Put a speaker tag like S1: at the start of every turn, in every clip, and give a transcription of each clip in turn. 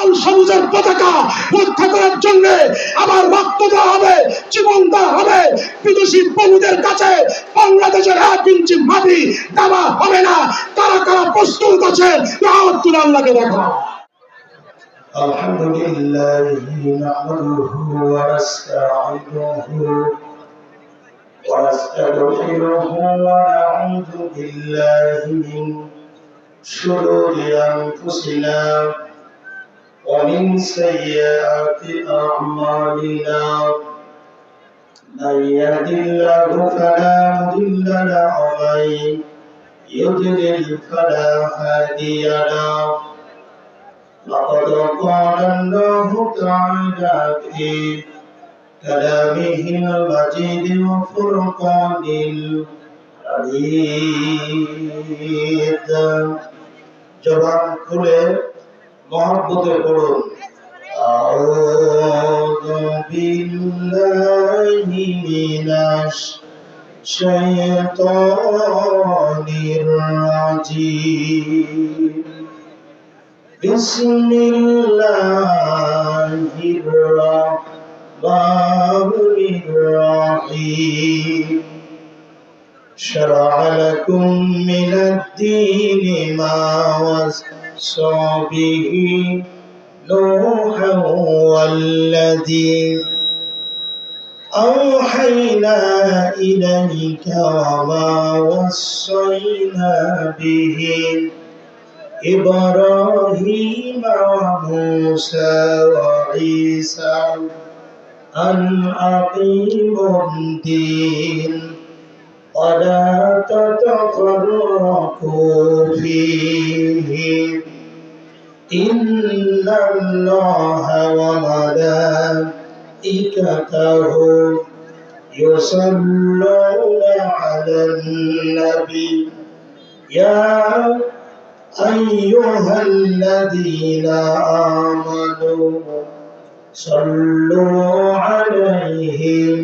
S1: লাল সবুজের পতাকা রক্ষা করার জন্য আবার রক্ত দেওয়া হবে জীবন দেওয়া হবে বিদেশি বন্ধুদের কাছে বাংলাদেশের এক ইঞ্চি মাটি দেওয়া হবে না কারা কারা প্রস্তুত আছে হাত তুলে আল্লাহকে দেখা
S2: الحمد لله نحمده ونستعينه ونستغفره ونعوذ بالله من شرور أنفسنا ومن سيئات أعمالنا من يهد الله فلا مضل له ومن يضلل فلا هادي له لقد قال الله تعالى في كلامه المجيد وفرقان الحميد জবান খুলে মহব্বতে পড়ুন أعوذ بالله من الشيطان الرجيم بسم الله الرحمن الرحيم شرع لكم من الدين ما وصى به نوحا والذي أوحينا إليك وما وصينا به إبراهيم وموسى وعيسى أن أقيموا الدين. ولا تتفرقوا فيه إن الله وملائكته يصلون على النبي. يا أيها الذين آمنوا صلوا عليه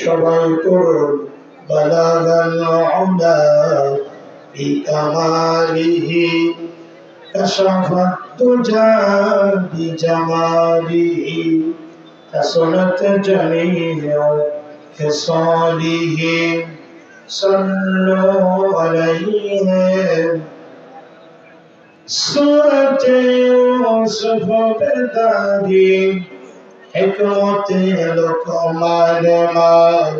S2: সবাই করুন بلغ العلا بكماله كشف الدجى بجماله حسنت جميع خصاله صلوا عليه سورة يوسف بداري حكمة لقمان ما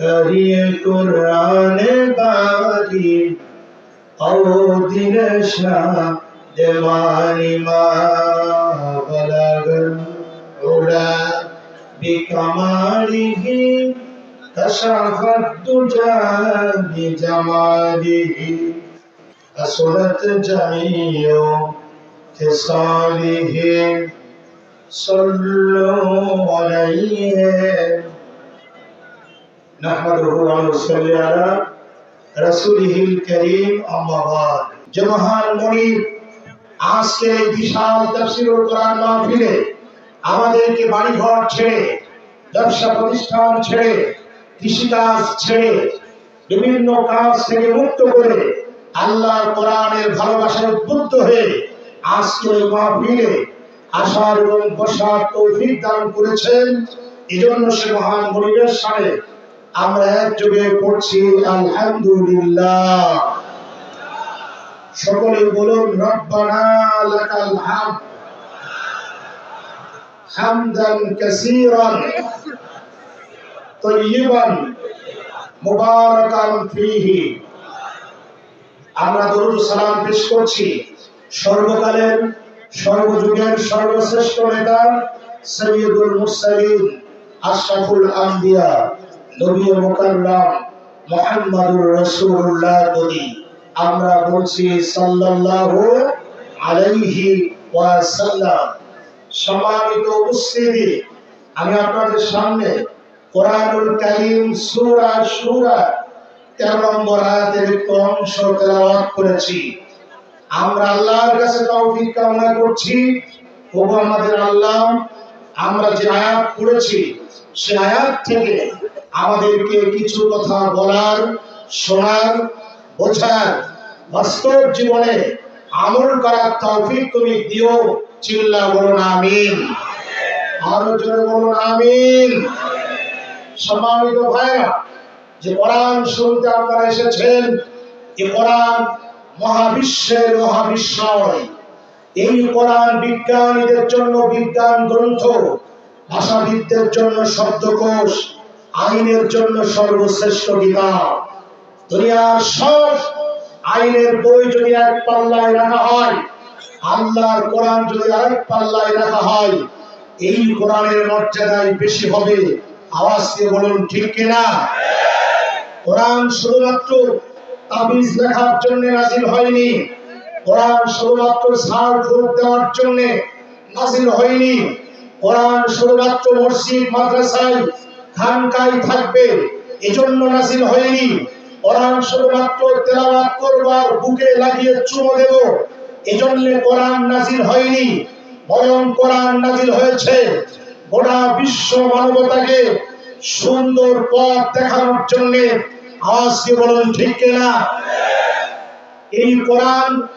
S2: قري قرآن باري أو دين شاه دیوانی ما بلغ العلا بكماله كشف الدجى بجماله حسنت جميع خصاله صلوا عليه نحمده ونصلي على رسوله الكريم أما بعد জমহান মনির আজকে এই বিশাল তাফসীরুল কোরআন মাহফিলে আমাদেরকে বাড়িঘর ছেড়ে ব্যবসা প্রতিষ্ঠান ছেড়ে কৃষিকাজ ছেড়ে বিভিন্ন কাজ থেকে মুক্ত করে আল্লাহর কোরআনের ভালোবাসায় উদ্বুদ্ধ হয়ে আজকে এই মাহফিলে আসার এবং বসার তৌফিক দান করেছেন। এজন্য সে মহান মনিরের সামনে আমরা পড়ছি, আলহামদুলিল্লাহ। সকলে বলুন, রব্বানা লাকাল হামদ, হামদান কাসীরান তয়্যিবান মুবারাকান ফীহি। আমরা দরুদ সালাম পেশ করছি। সর্বকালের সর্বযুগের সর্বশ্রেষ্ঠ নেতা সৈয়দুল মুরসালিন, আশরাফুল আম্বিয়া, নবী মুকাররম মুহাম্মাদুর রাসূলুল্লাহ নবী। আমরা বলছি সাল্লাল্লাহু আলাইহি ওয়াসাল্লাম। সম্মানিত উপস্থিতি, আমি আপনাদের সামনে কোরআনুল কারীম সূরা সূরা 13 নম্বর আয়াতের অংশ তেলাওয়াত করেছি। আমরা আল্লাহর কাছে তৌফিক কামনা করছি। ওগো আমাদের আল্লাহ, আমরা যে আয়াত পড়েছি, সে আয়াত থেকে আমাদেরকে কিছু কথা বলার, শোনার, বোঝার বাস্তব জীবনে আমল করার তৌফিক তুমি দিও। চিল্লা বলুন আমিন। আরও জোরে বলুন আমিন। সম্মানিত ভাইরা যে কোরআন শুনতে আপনারা এসেছেন এই কোরআন মহাবিশ্বের মহাবিশ্বয় এই কোরআন বিজ্ঞানীদের জন্য বিজ্ঞান গ্রন্থ, ভাষাবিদদের জন্য শব্দকোষ, আইনের জন্য সর্বশ্রেষ্ঠ কিতাব। দুনিয়ার সব আইনের বই যদি এক পাল্লায় রাখা হয়, আল্লাহর কোরআন যদি আরেক পাল্লায় রাখা হয়, এই কোরআনের মর্যাদায় বেশি হবে। আওয়াজ দিয়ে বলুন, ঠিক কিনা? কোরআন শুধুমাত্র তাবিজ লেখার জন্য নাজিল হয়নি। কোরআন শুধুমাত্র সার ফুট দেওয়ার জন্য নাজিল হয়নি। কোরআন শুধুমাত্র মসজিদ, মাদ্রাসায় খানকায় থাকবে, এজন্য নাজিল হয়নি। কোরআন শুধুমাত্র তেলাওয়াত করবার বুকে লাগিয়ে চুমো দেব, এজন্য কোরআন নাজিল হয়নি। বরং কোরআন নাজিল হয়েছে। গোটা বিশ্ব মানবতাকে সুন্দর পথ দেখানোর জন্য আওয়াজ ঠিক কিনা? এই কোরআন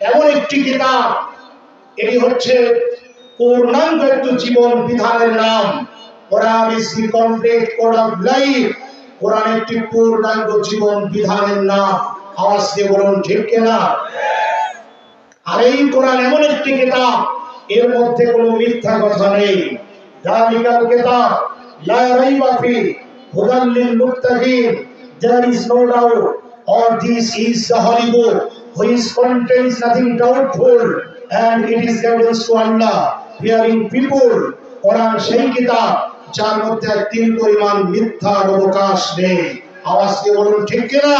S2: এমন একটি কিতাব জীবন বিধানের নাম। কোরআন একটি পূর্ণাঙ্গ জীবন বিধানের নাম। আওয়াজ দিয়ে বলুন, ঠিক কিনা? আর এই কোরআন এমন একটি কিতাব, এর মধ্যে কোনো মিথ্যা কথা নেই। জালিকাল কিতাব, লা রাইবা ফি, হুদাল লিল মুত্তাকিন। There is no doubt or this is the holy book which contains nothing doubtful, and it is guidance to Allah. Fearing people কোরআন সেই কিতাব যার মধ্যে তিন পরিমাণ মিথ্যার অবকাশ নেই। আওয়াজ দিয়ে বলুন, ঠিক কিনা?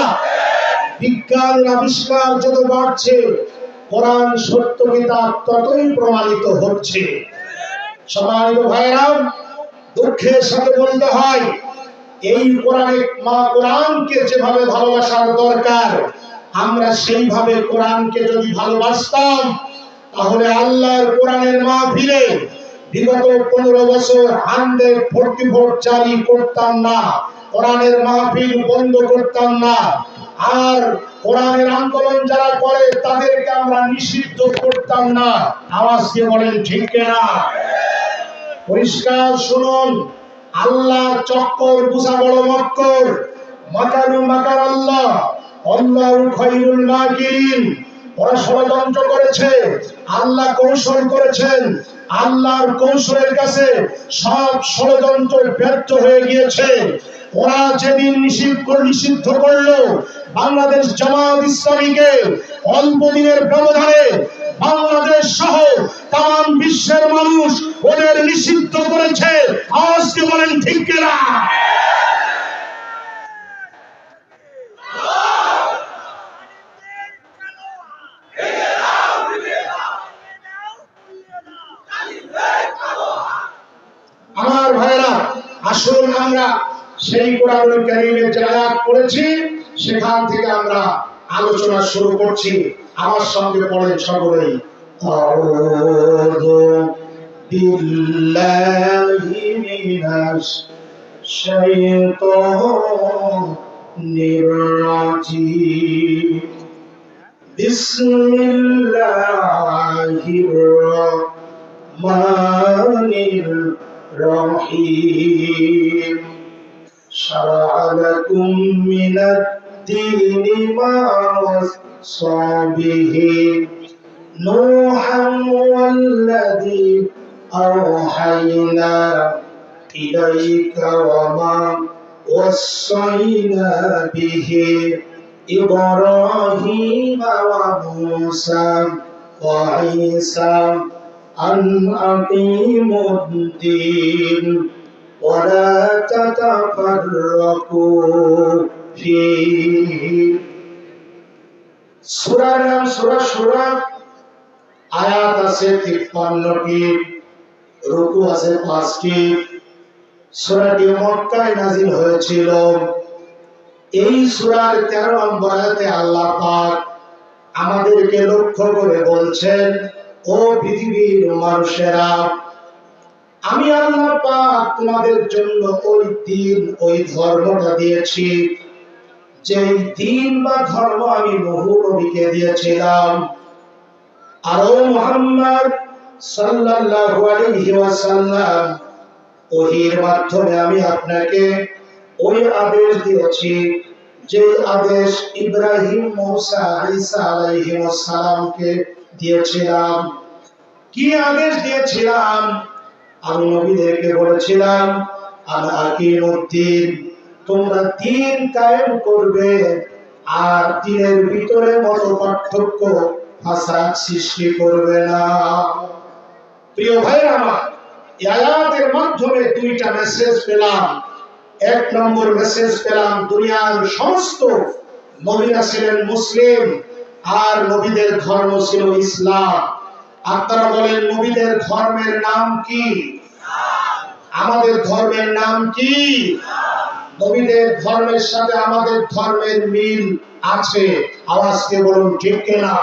S2: বিজ্ঞানের আবিষ্কার যত বাড়ছে কোরআন সত্য কিতাব ততই প্রমাণিত হচ্ছে। সম্মানিত ভাইরা দুঃখের সাথে বলতে হয় এই কোরআনে মা কোরআনকে যেভাবে ভালোবাসার দরকার, আমরা সেইভাবে কোরআনকে যদি ভালোবাসতাম, তাহলে আল্লাহর কোরআনের মা ফিরে বিগত পনেরো বছর হান্ড্রেড ফোর্টি ফোর জারি করতাম না, কোরআনের মাহফিল বন্ধ করতাম না। আর কোরআনের আন্দোলন যারা করে, তাদেরকে আমরা নিষিদ্ধ করতাম না। আওয়াজ দিয়ে বলেন, ঠিক না পরিষ্কার শুনুন। আল্লাহ চক্কর বুঝা বড় মক্কর। মাকারু মাকার আল্লাহ অল্লাহ খৈরুল মাকিরিন। ওরা ষড়যন্ত্র করেছে, আল্লাহ কৌশল করেছেন, আল্লাহর কৌশলের কাছে সব ষড়যন্ত্র ব্যর্থ হয়ে গিয়েছে। ওরা যেদিন নিষিদ্ধ নিষিদ্ধ করল, বাংলাদেশ জামাত ইসলামীকে অল্প দিনের ব্যবধানে বাংলাদেশ সহ তাম বিশ্বের মানুষ ওদের নিষিদ্ধ করেছে। আজকে বলেন ঠিক কিনা আমার ভাইরা আসুন আমরা সেই কোরআনুল কারীমে যে আয়াত পড়েছি, সেখান থেকে আমরা আলোচনা শুরু করছি। আমার সঙ্গে পড়েন সকলেই। বিল্লাহি মিনাশ শাইতানির রাজিম। রহিম। شرع لكم من الدين ما وصى به نوحا والذي أوحينا إليك وما وصينا به إبراهيم وموسى وعيسى أن أقيموا الدين ولا تتفرقوا فيه সূরার নাম সূরা সূরা আয়াত আছে তিপ্পান্নটি রুকু আছে পাঁচটি সূরাটি মক্কায় নাজিল হয়েছিল এই সূরার 13 নম্বর আয়াতে আল্লাহ পাক আমাদেরকে লক্ষ্য করে বলছেন ও পৃথিবীর মানুষেরা আমি আল্লাহ পাক তোমাদের জন্য ওই দিন, ওই ধর্মটা দিয়েছি। যেই দিন বা ধর্ম আমি বহু নবীকে দিয়েছিলাম। আর মুহাম্মদ সাল্লাল্লাহু আলাইহি ওয়াসাল্লাম, ওহির মাধ্যমে আমি আপনাকে ওই আদেশ দিয়েছি যে আদেশ ইব্রাহিম মূসা ঈসা আলাইহিস সালামকে দিয়েছিলাম। কি আদেশ দিয়েছিলাম? আমি নবীদেরকে বলেছিলাম তোমরা দিন কায়েম করবে আর দিনের ভিতরে মত পার্থক্য ফাসাদ সৃষ্টি করবে না। প্রিয় ভাইরা আমার আয়াতের মাধ্যমে দুইটা মেসেজ পেলাম। এক নম্বর মেসেজ পেলাম, দুনিয়ার সমস্ত নবীরা ছিলেন মুসলিম আর নবীদের ধর্ম ছিল ইসলাম। আপনারা বলেন, নবীদের ধর্মের নাম কি? আমাদের ধর্মের নাম কি? নবীদের ধর্মের সাথে আমাদের ধর্মের মিল আছে। আওয়াজকে বলুন, ঠিক কিনা?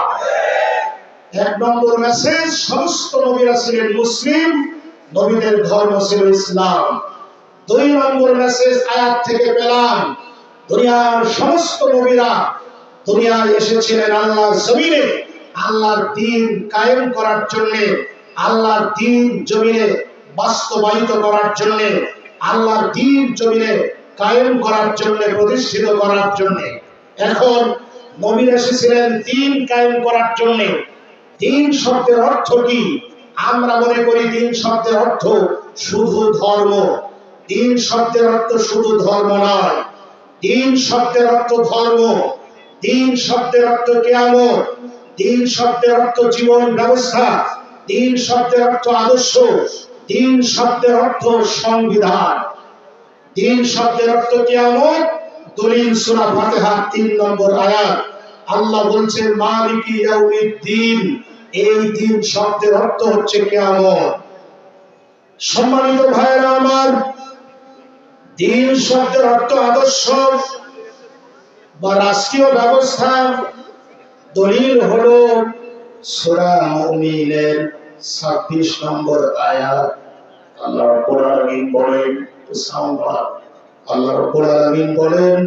S2: এক নম্বর মেসেজ সমস্ত নবীরা ছিলেন মুসলিম, নবীদের ধর্ম ছিল ইসলাম। দুই নম্বর মেসেজ আয়াত থেকে পেলাম, দুনিয়ার সমস্ত নবীরা দুনিয়ায় এসেছিলেন আল্লাহর জমিনে। আল্লাহর দিন কায়েম করার জন্য, আল্লাহর দিন জমিনে বাস্তবায়িত করার জন্য, আল্লাহর দিন জমিনে কায়েম করার জন্য, প্রতিষ্ঠিত করার জন্য। এখন নবীর এসেছিলেন দিন কায়েম করার জন্য। দিন শব্দের অর্থ কি? আমরা মনে করি দিন শব্দের অর্থ শুধু ধর্ম। দিন শব্দের অর্থ শুধু ধর্ম নয়। দিন শব্দের অর্থ ধর্ম। দিন শব্দের অর্থ কেয়ামত। দিন শব্দের অর্থ জীবন ব্যবস্থা। দিন শব্দের অর্থ আদর্শ। দিন শব্দের অর্থ সংবিধান। দিন শব্দের অর্থ কেয়ামত দলিল সূরা ফাতিহা তিন নম্বর আয়াত। আল্লাহ বলছেন, মালিকি ইয়াউমিদ্দিন এই দিন শব্দের অর্থ হচ্ছে কেয়ামত। সম্মানিত ভাইরা আমার দিন শব্দের অর্থ আদর্শ বা রাষ্ট্রীয় ব্যবস্থা। দলিল হলো সূরা মুমিনের 26 নম্বর আয়াত আল্লাহ রাব্বুল আলামিন বলেন সাউন্ড আল্লাহ রাব্বুল আলামিন বলেন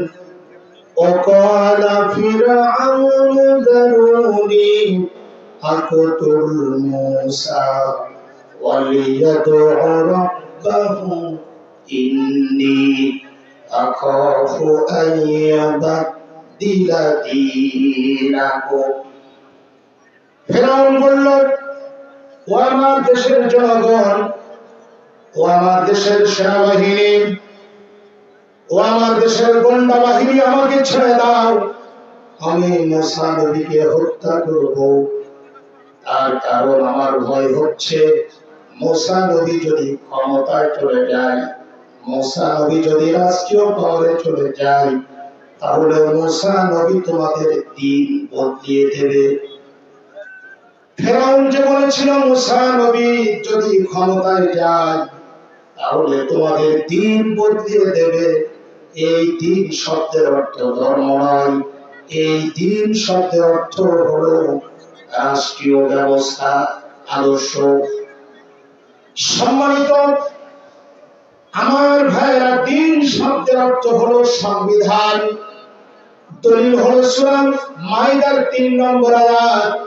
S2: وقال فرعون ذروني أقتل موسى وليدع ربه إني أخاف أن يبدل دينكم ফেরাউন বলল ও আমার দেশের জনগণ, ও আমার দেশের সেনাবাহিনী, ও আমার দেশের গন্ডা বাহিনী আমাকে ছেড়ে দাও। আমি মোসা নবীকে হত্যা করব। তার কারণ আমার ভয় হচ্ছে। মোসা নবী যদি ক্ষমতায় চলে যায়, মোসা নবী যদি রাষ্ট্রীয় পাওয়ারে চলে যায়, তাহলে মোসা নবী তোমাদের দিন বদলিয়ে দেবে। ফেরাউন যে বলেছিল, মুসা নবী যদি ক্ষমতায় যায়, তাহলে তোমাদের বদলিয়ে দেবে। এই শব্দের অর্থ ধর্ম নয়। এই শব্দের অর্থ রাষ্ট্রীয় ব্যবস্থা, আদর্শ। সম্মানিত, আমার ভাইয়েরা, দিন শব্দের অর্থ হলো সংবিধান। দলিল হলো সুরাম মাইদার তিন নম্বর আয়াত।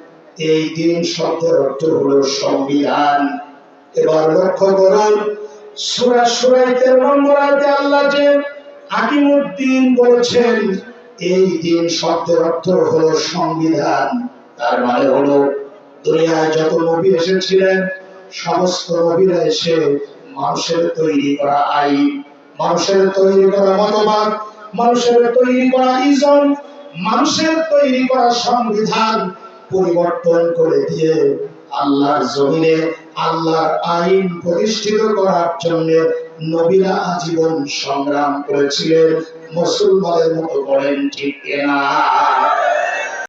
S2: এই দিন শব্দের অর্থ হলো সংবিধান। এবার লক্ষ্য করুন, সূরা সূরা তেরো নম্বর আয়াতে আল্লাহ যে হাকিমুদ্দিন বলেছেন, এই দিন শব্দের অর্থ হলো সংবিধান। তার মানে হলো, দুনিয়ায় যত নবী এসেছিলেন, সমস্ত নবীরা এসে মানুষের তৈরি করা আইন, মানুষের তৈরি করা মতবাদ, মানুষের তৈরি করা ইজন, মানুষের তৈরি করা সংবিধান পরিবর্তন করে দিয়ে আল্লাহর জমিনে, আল্লাহর আইন প্রতিষ্ঠিত করার জন্য নবীরা আজীবন সংগ্রাম করেছিলেন। মুসলমানের মতো করেন ঠিক না।